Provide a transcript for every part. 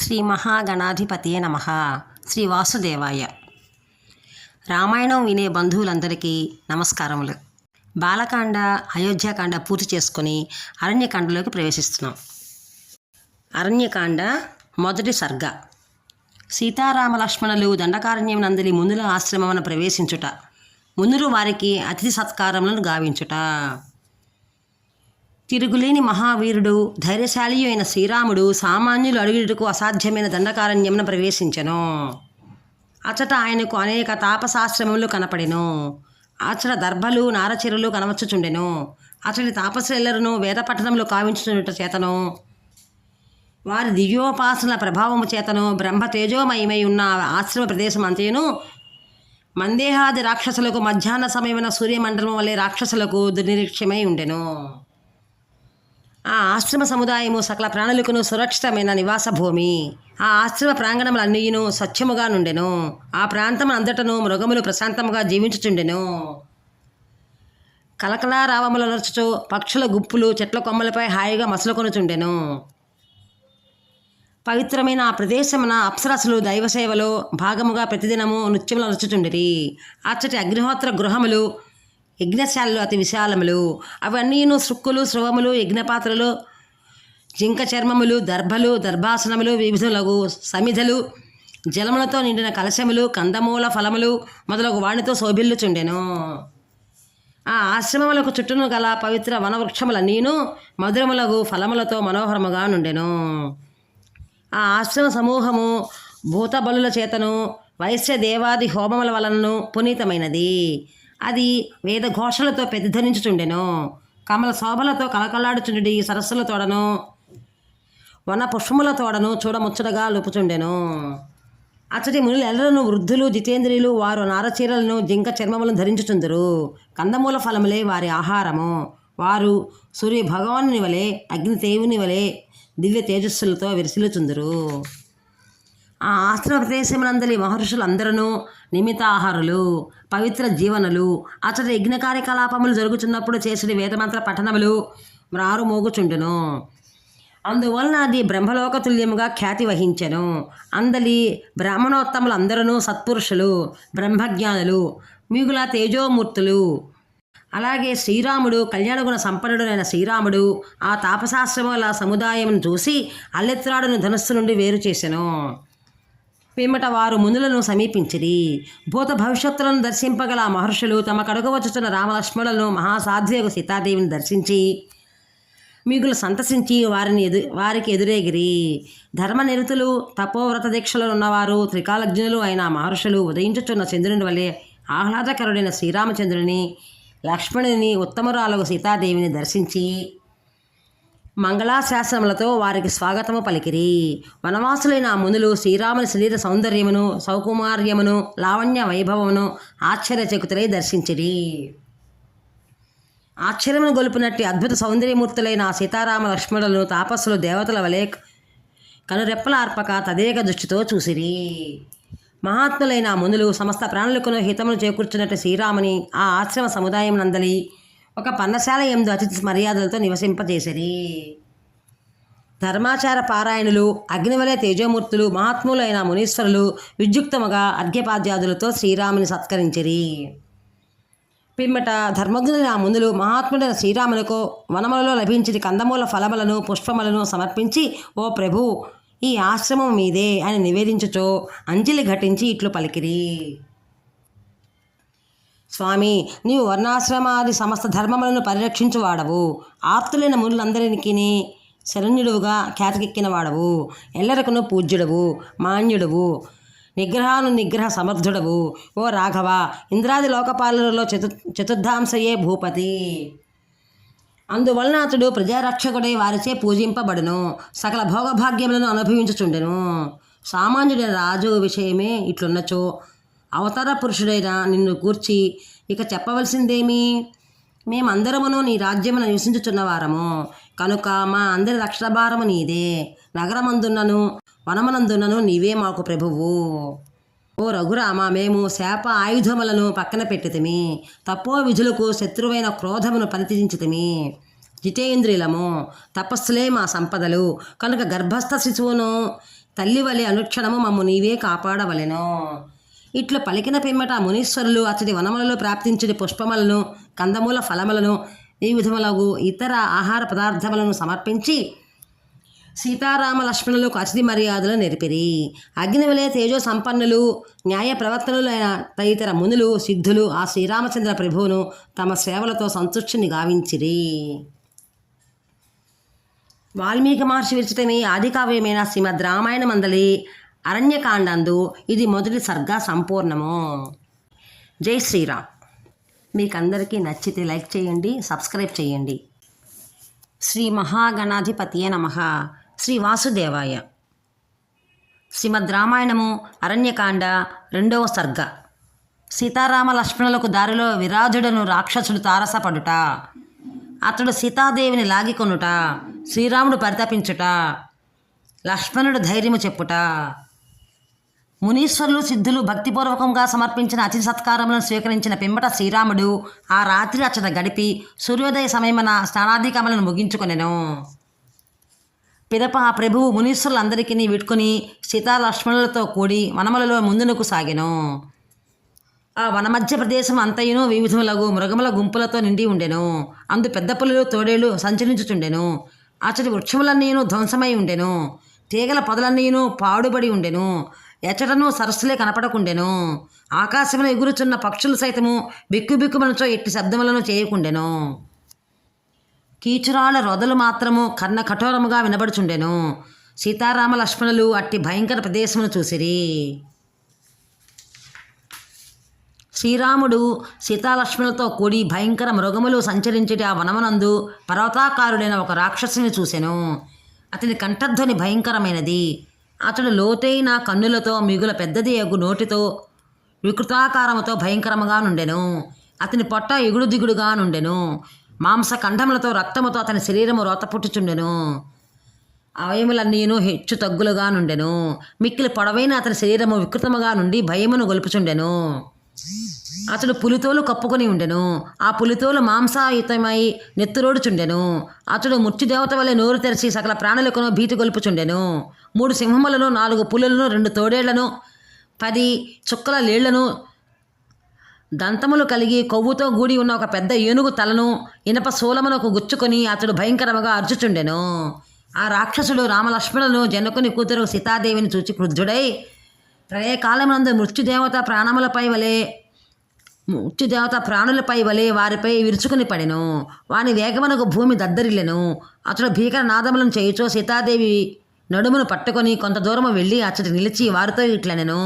శ్రీ మహాగణాధిపతియే నమ. శ్రీ వాసుదేవాయ. రామాయణం వినే బంధువులందరికీ నమస్కారములు. బాలకాండ అయోధ్యకాండ పూర్తి చేసుకొని అరణ్యకాండలోకి ప్రవేశిస్తున్నాం. అరణ్యకాండ మొదటి సర్గ. సీతారామ లక్ష్మణులు దండకారణ్యం నందలి మునుల ఆశ్రమమున ప్రవేశించుట మునులు వారికి అతిథి సత్కారములను గావించుట. తిరుగులేని మహావీరుడు ధైర్యశాలి అయిన శ్రీరాముడు సామాన్యులు అడుగుటకు అసాధ్యమైన దండకారణ్యమును ప్రవేశించెను. అచట ఆయనకు అనేక తాపశాస్త్రములు కనపడెను. అచట దర్భలు నారచెరులు కనవచ్చుచుండెను. అతడి తాపసులెల్లరను వేద పట్టణంలో చేతను. వారి దివ్యోపాసన ప్రభావము చేతను బ్రహ్మ తేజోమయమై ఉన్న ఆశ్రమ ప్రదేశం అంతేను మందేహాది రాక్షసులకు మధ్యాహ్న సమయమైన సూర్యమండలం వలె రాక్షసులకు దుర్నిరీక్షమై ఉండెను. ఆ ఆశ్రమ సముదాయము సకల ప్రాణులకును సురక్షితమైన నివాస భూమి. ఆ ఆశ్రమ ప్రాంగణములన్నీయును స్వచ్ఛముగా నుండెను. ఆ ప్రాంతం అంతటను మృగములు ప్రశాంతముగా జీవించుచుండెను. కలకలారావములు నడుచుచు పక్షుల గుప్పులు చెట్ల కొమ్మలపై హాయిగా మసలుకొనుచుండెను. పవిత్రమైన ఆ ప్రదేశమున అప్సరసులు దైవసేవలో భాగముగా ప్రతిదినము నృత్యములు నరుచుచుండిరి అచ్చటి అగ్నిహోత్ర గృహములు యజ్ఞశాలలు అతి విశాలములు. అవన్నీను శృక్కులు స్రవములు యజ్ఞపాత్రలు జింక చర్మములు దర్భలు దర్భాసనములు వివిధులగు సమిధలు జలములతో నిండిన కలశములు కందమూల ఫలములు మొదలగు వాణితో శోభిల్లుచుండెను. ఆ ఆశ్రమములకు చుట్టూను గల పవిత్ర వనవృక్షముల నేను మధురములగు ఫలములతో మనోహరముగా నుండెను. ఆ ఆశ్రమ సమూహము భూతబలుల చేతను వైశ్య దేవాది హోమముల వలనను పునీతమైనది. అది వేద ఘోషలతో ప్రతిధ్వనించుచుండెను కమల శోభలతో కలకలాడుచుండి సరస్సుల తోడను. వన పుష్పముల తోడను చూడముచ్చటగా లొపుచుండెను. అచ్చటి మునులు ఎల్లరను వృద్ధులు జితేంద్రియులు వారు నారచీరలను జింక చర్మములను ధరించుచుందరు. కందమూల ఫలములే వారి ఆహారము. వారు సూర్య భగవానుని వలె అగ్ని దేవుని వలె దివ్య తేజస్సులతో విరిసిలుచుందరు ఆ ఆశ్రమ ప్రదేశమునందలి మహర్షులందరూ నిమితాహారులు పవిత్ర జీవనులు అతడి యజ్ఞ కార్యకలాపములు జరుగుతున్నప్పుడు చేసిన వేదమంత్ర పఠనములు మ్రారు మోగుచుండును. అందువలన అది బ్రహ్మలోక తుల్యముగా ఖ్యాతి వహించెను. అందలి బ్రాహ్మణోత్తములు అందరూ సత్పురుషులు బ్రహ్మజ్ఞానులు మిగుల తేజోమూర్తులు అలాగే శ్రీరాముడు కళ్యాణగుణ సంపన్నుడైన శ్రీరాముడు ఆ తాపశాస్త్రముల సముదాయమును చూసి అల్లెత్రాడును ధనస్సు నుండి వేరు చేసెను. పిమ్మట వారు మునులను సమీపించిరి. భూత భవిష్యత్తులను దర్శింపగల మహర్షులు తమ కడుగవచ్చుచున్న రామలక్ష్మణులను మహాసాధ్వకు సీతాదేవిని దర్శించి మిగులు సంతసించి వారిని ఎదు వారికి ఎదురేగిరి. ధర్మనిరతులు తపోవ్రత దీక్షలు ఉన్నవారు త్రికాలజ్ఞులు అయిన మహర్షులు ఉదయించుచున్న చంద్రుని వలె ఆహ్లాదకరుడైన శ్రీరామచంద్రుని లక్ష్మణుని ఉత్తమరాలకు సీతాదేవిని దర్శించి మంగళాశాసనములతో వారికి స్వాగతము పలికిరి. వనవాసులైన ఆ మునులు శ్రీరాముని శరీర సౌందర్యమును సౌకుమార్యమును లావణ్య వైభవమును ఆశ్చర్యచకుతులై దర్శించిరి. ఆశ్చర్యమును గొలుపునట్టి అద్భుత సౌందర్యమూర్తులైన ఆ సీతారామ లక్ష్మణులను తాపస్సులు దేవతల వలె కనురెప్పల అర్పక తదేక దృష్టితో చూసిరి. మహాత్ములైన మునులు సమస్త ప్రాణులకును హితమును చేకూర్చున్నట్టు శ్రీరాముని ఆ ఆశ్రమ సముదాయం నందలి ఒక పన్నశాల ఎందు అతిథి మర్యాదలతో నివసింపజేసిరి. ధర్మాచార పారాయణులు అగ్నివలయ తేజోమూర్తులు మహాత్ములైన మునీశ్వరులు విద్యుక్తముగా అర్ఘ్యపాద్యాదులతో శ్రీరాముని సత్కరించిరి. పిమ్మట ధర్మజ్ఞులైన ముందులు మునులు మహాత్ముడైన శ్రీరాములకు వనములలో లభించిన కందమూల ఫలములను పుష్పములను సమర్పించి ఓ ప్రభు ఈ ఆశ్రమం మీదే అని నివేదించుచో అంజలి ఘటించి ఇట్లు పలికిరి. స్వామి నీవు వర్ణాశ్రమాది సమస్త ధర్మములను పరిరక్షించువాడవు. ఆర్తులైన మునులందరికీ శరణ్యుడువుగా ఖ్యాతికెక్కిన వాడవు ఎల్లరకును పూజ్యుడవు మాన్యుడవు. నిగ్రహాను నిగ్రహ సమర్థుడవు. ఓ రాఘవ ఇంద్రాది లోకపాలనలో చతు చతుర్థాంశయే భూపతి. అందువలన అతడు ప్రజారక్షకుడై వారిచే పూజింపబడును. సకల భోగభాగ్యములను అనుభవించుచుండెను. సామాన్యుడైన రాజు విషయమే ఇట్లున్నచో అవతార పురుషుడైన నిన్ను కూర్చి ఇక చెప్పవలసిందేమి? మేమందరమును నీ రాజ్యమున నివసించుచున్న వారము. కనుక మా అందరి రక్షణ భారము నీదే. నగరమందున్నను వనమనందున్నను నీవే మాకు ప్రభువు. ఓ రఘురామ మేము శాప ఆయుధములను పక్కన పెట్టితిమి. తప్పో విధులకు శత్రువైన క్రోధమును పరిత్యజించితిమి జితేంద్రియులము తపస్సులే మా సంపదలు. కనుక గర్భస్థ శిశువును తల్లి వలె అనుక్షణము మమ్ము నీవే కాపాడవలెను. ఇట్లు పలికిన పిమ్మట మునీశ్వరులు అతడి వనములలో ప్రాప్తించడి పుష్పములను కందమూల ఫలములను ఈ విధములగు ఇతర ఆహార పదార్థములను సమర్పించి సీతారామ లక్ష్మణులకు అతిథి మర్యాదలు నెరిపిరి. అగ్నివలే తేజో సంపన్నులు న్యాయ ప్రవర్తనులైన తదితర మునులు సిద్ధులు ఆ శ్రీరామచంద్ర ప్రభువును తమ సేవలతో సంతృష్టిని గావించిరి. వాల్మీకి మహర్షి విరచితమే ఆదికావ్యమైన శ్రీమద్ రామాయణ మందలి అరణ్యకాండందు ఇది మొదటి సర్గా సంపూర్ణము. జై శ్రీరామ్. మీకు అందరికీ నచ్చితే లైక్ చేయండి సబ్స్క్రైబ్ చేయండి. శ్రీ మహాగణాధిపతియే నమ. శ్రీ వాసుదేవాయ. శ్రీమద్ రామాయణము అరణ్యకాండ రెండవ సర్గ. సీతారామ లక్ష్మణులకు దారిలో విరాజుడను రాక్షసుడు తారసపడుట. అతడు సీతాదేవిని లాగికొనుట. శ్రీరాముడు పరితపించుట. లక్ష్మణుడు ధైర్యము చెప్పుట. మునీశ్వరులు సిద్ధులు భక్తిపూర్వకంగా సమర్పించిన అతిథి సత్కారములను స్వీకరించిన పిమ్మట శ్రీరాముడు ఆ రాత్రి అచ్చట గడిపి సూర్యోదయ సమయమున స్నానాధికములను ముగించుకొనెను. పిదప ఆ ప్రభువు మునీశ్వరులందరికీ విట్టుకుని సీతాలక్ష్మణులతో కూడి వనములలో ముందునకు సాగెను. ఆ వనమధ్య ప్రదేశం అంతయును వివిధములగు మృగముల గుంపులతో నిండి ఉండెను. అందు పెద్ద పులులు తోడేలు సంచరించుచుండెను. అచ్చటి వృక్షములన్నీను ధ్వంసమై ఉండెను. తీగల పొదలన్నీను పాడుబడి ఉండెను. ఎచ్చటను సరస్సులే కనపడకుండెను. ఆకాశమున ఎగురుచున్న పక్షులు సైతము బిక్కుబిక్కుమనుచో ఎట్టి శబ్దములను చేయకుండెను. కీచురాల రొదలు మాత్రము కన్న కఠోరముగా వినబడుచుండెను. సీతారామ లక్ష్మణులు అట్టి భయంకర ప్రదేశమును చూసిరి. శ్రీరాముడు సీతాలక్ష్మణులతో కూడి భయంకర మృగములు సంచరించేటి ఆ వనమనందు పర్వతాకారుడైన ఒక రాక్షసుని చూసెను. అతని కంఠధ్వని భయంకరమైనది. అతడు లోతైన కన్నులతో మిగుల పెద్దది ఎగు నోటితో వికృతాకారముతో భయంకరముగా నుండెను. అతని పొట్ట ఎగుడు దిగుడుగా నుండెను. మాంస ఖండములతో రక్తముతో అతని శరీరము రోత పుట్టుచుండెను. అవయములన్నీను హెచ్చు తగ్గులుగా నుండెను. మిక్కిలి పొడవైన అతని శరీరము వికృతముగా నుండి భయమును గొలుపుచుండెను. అతడు పులితోలు కప్పుకొని ఉండెను. ఆ పులితోలు మాంసాయుతమై నెత్తురోడుచుండెను. అతడు మృత్యుదేవత వలె నోరు తెరిచి సకల ప్రాణులకును భీతి గొలుపుచుండెను. మూడు సింహములను నాలుగు పులులను రెండు తోడేళ్ళను పది చుక్కల లేళ్ళను దంతములు కలిగి కొవ్వుతో గూడి ఉన్న ఒక పెద్ద ఏనుగు తలను ఇనప శూలమునకు గుచ్చుకొని అతడు భయంకరముగా అర్చుచుండెను. ఆ రాక్షసుడు రామలక్ష్మణులను జనకుని కూతురు సీతాదేవిని చూచి క్రుద్ధుడై ప్రళయకాలమునందు మృత్యుదేవత ప్రాణములపై వలె మృత్యుదేవత ప్రాణులపై వలె వారిపై విరుచుకుని పడెను. వాని వేగమునకు భూమి దద్దరిల్లెను. అతడు భీకర నాదములను చేయుచో సీతాదేవి నడుమును పట్టుకొని కొంత దూరము వెళ్ళి అచ్చటి నిలిచి వారితో ఇట్లనెను.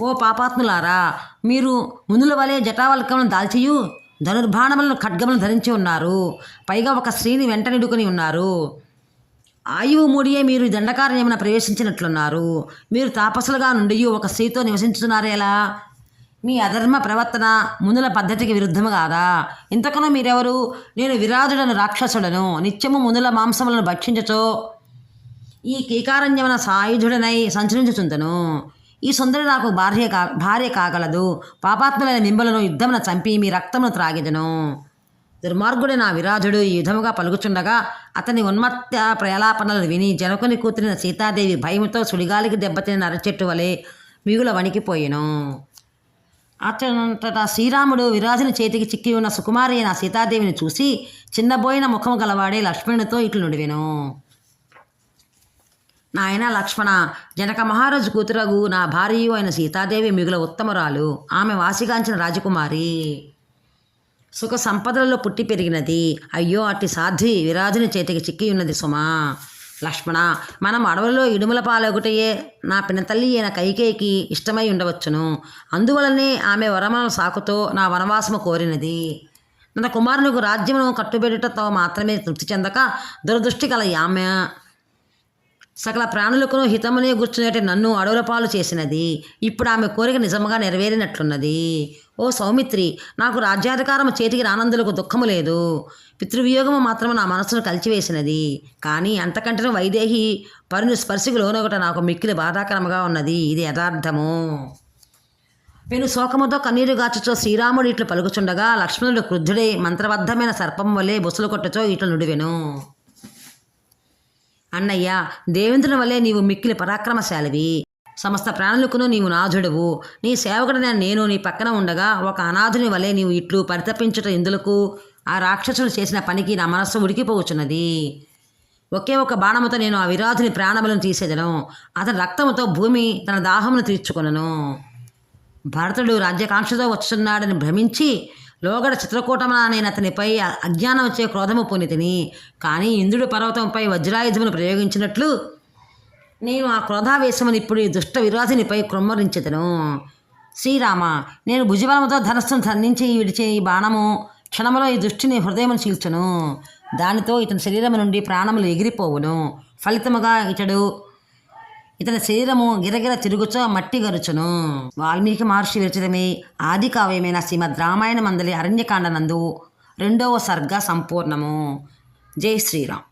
ఓ పాపాత్ములారా మీరు మునుల వలె జటావల్కములను దాల్చియు ధనుర్బాణములను ఖడ్గములను ధరించి ఉన్నారు. పైగా ఒక స్త్రీని వెంటనిడుకుని ఉన్నారు. ఆయువు మూడియే మీరు దండకారణ్యమున ప్రవేశించినట్లున్నారు. మీరు తాపసులుగా నుండి ఒక స్త్రీతో నివసించుతున్నారేలా మీ అధర్మ ప్రవర్తన మునుల పద్ధతికి విరుద్ధము కాదా? ఇంతకనో మీరెవరు? నేను విరాజుడను రాక్షసుడను. నిత్యము మునుల మాంసములను భక్షించచో. ఈ కీకారణ్యమున సాయుధుడనై సంచరించుచుందను. ఈ సుందరి నాకు భార్య కా భార్య కాగలదు. పాపాత్ములైన మిమ్మలను యుద్ధమున చంపి మీ రక్తమును త్రాగిదను. దుర్మార్గుడైన ఆ విరాజుడు. ఈ విధముగా పలుకుచుండగా అతని ఉన్మత్త ప్రలాపనలు విని జనకుని కూతురిన సీతాదేవి భయంతో సుడిగాలికి దెబ్బతిన అరచెట్టు వలె మిగుల వణికిపోయెను. అతనంతటా శ్రీరాముడు విరాజుని చేతికి చిక్కి ఉన్న సుకుమారి అయిన సీతాదేవిని చూసి చిన్నబోయిన ముఖము గలవాడే లక్ష్మణునితో ఇట్లు నుడివెను. నాయన లక్ష్మణ జనక మహారాజు కూతురగు నా భార్యయు అయిన సీతాదేవి మిగుల ఉత్తమరాలు. ఆమె వాసిగాంచిన రాజకుమారి. సుఖ సంపదలలో పుట్టి పెరిగినది. అయ్యో అట్టి సాధ్వి విరాజుని చేతికి చిక్కి ఉన్నది సుమా. లక్ష్మణ మనం అడవులలో ఇడుముల పాలొకటయే నా పినతల్లి అయిన కైకేయికి ఇష్టమై ఉండవచ్చును. అందువలనే ఆమె వరమల సాకుతో నా వనవాసము కోరినది. నా కుమారునికి రాజ్యమును కట్టుబెట్టుటతో మాత్రమే తృప్తి చెందక దురదృష్టి కల ఆమె సకల ప్రాణులకును హితమునే కూర్చునేటి నన్ను అడవుల పాలు చేసినది. ఇప్పుడు ఆమె కోరిక నిజముగా నెరవేరినట్లున్నది. ఓ సౌమిత్రి నాకు రాజ్యాధికారం చేతికి రానందులకు దుఃఖము లేదు. పితృవియోగము మాత్రం నా మనసును కలిచివేసినది. కానీ అంతకంటే వైదేహి పరుని స్పర్శకు లోనొకట నాకు మిక్కిలి బాధాకరముగా ఉన్నది. ఇది యథార్థము. నేను శోకముతో కన్నీరు గాచుచో శ్రీరాముడు ఇట్లు పలుకుచుండగా లక్ష్మణుడు క్రుద్ధుడై మంత్రబద్ధమైన సర్పం వలె బుసలు కొట్టచో ఇట్లు నుడివెను. అన్నయ్య దేవేంద్రుని వల్లే నీవు మిక్కిలి పరాక్రమశాలివి. సమస్త ప్రాణులకును నీవు నాథుడువు నీ సేవకుడైన నేను నీ పక్కన ఉండగా ఒక అనాథుని వలె నీవు ఇట్లు పరితపించుట ఇందులకు ఆ రాక్షసుడు చేసిన పనికి నా మనస్సు ఉడికిపోవచ్చున్నది. ఒకే ఒక బాణముతో నేను ఆ విరాధుని ప్రాణబలను తీసేదను. అతని రక్తముతో భూమి తన దాహమును తీర్చుకొనను. భరతుడు రాజ్యకాంక్షతో వస్తున్నాడని భ్రమించి లోగడ చిత్రకూటమున అతనిపై అజ్ఞానం వచ్చే క్రోధము పునితిని కానీ ఇంద్రుడు పర్వతంపై వజ్రాయుధమును ప్రయోగించినట్లు నేను ఆ క్రోధావేశమని ఇప్పుడు ఈ దుష్ట విరాధినిపై క్రొమ్మరించెదను. శ్రీరామ నేను భుజబలముతో ధనస్సును ధరించి విడిచే ఈ బాణము క్షణములో ఈ దుష్టిని హృదయమును చీల్చను. దానితో ఇతని శరీరము నుండి ప్రాణములు ఎగిరిపోవును. ఫలితముగా ఇతడు ఇతని శరీరము గిరగిర తిరుగుచో మట్టి గరుచును. వాల్మీకి మహర్షి విరచితమే ఆది కావ్యమైన శ్రీమద్ రామాయణ మందలి అరణ్యకాండనందు రెండవ సర్గ సంపూర్ణము. జై శ్రీరామ్.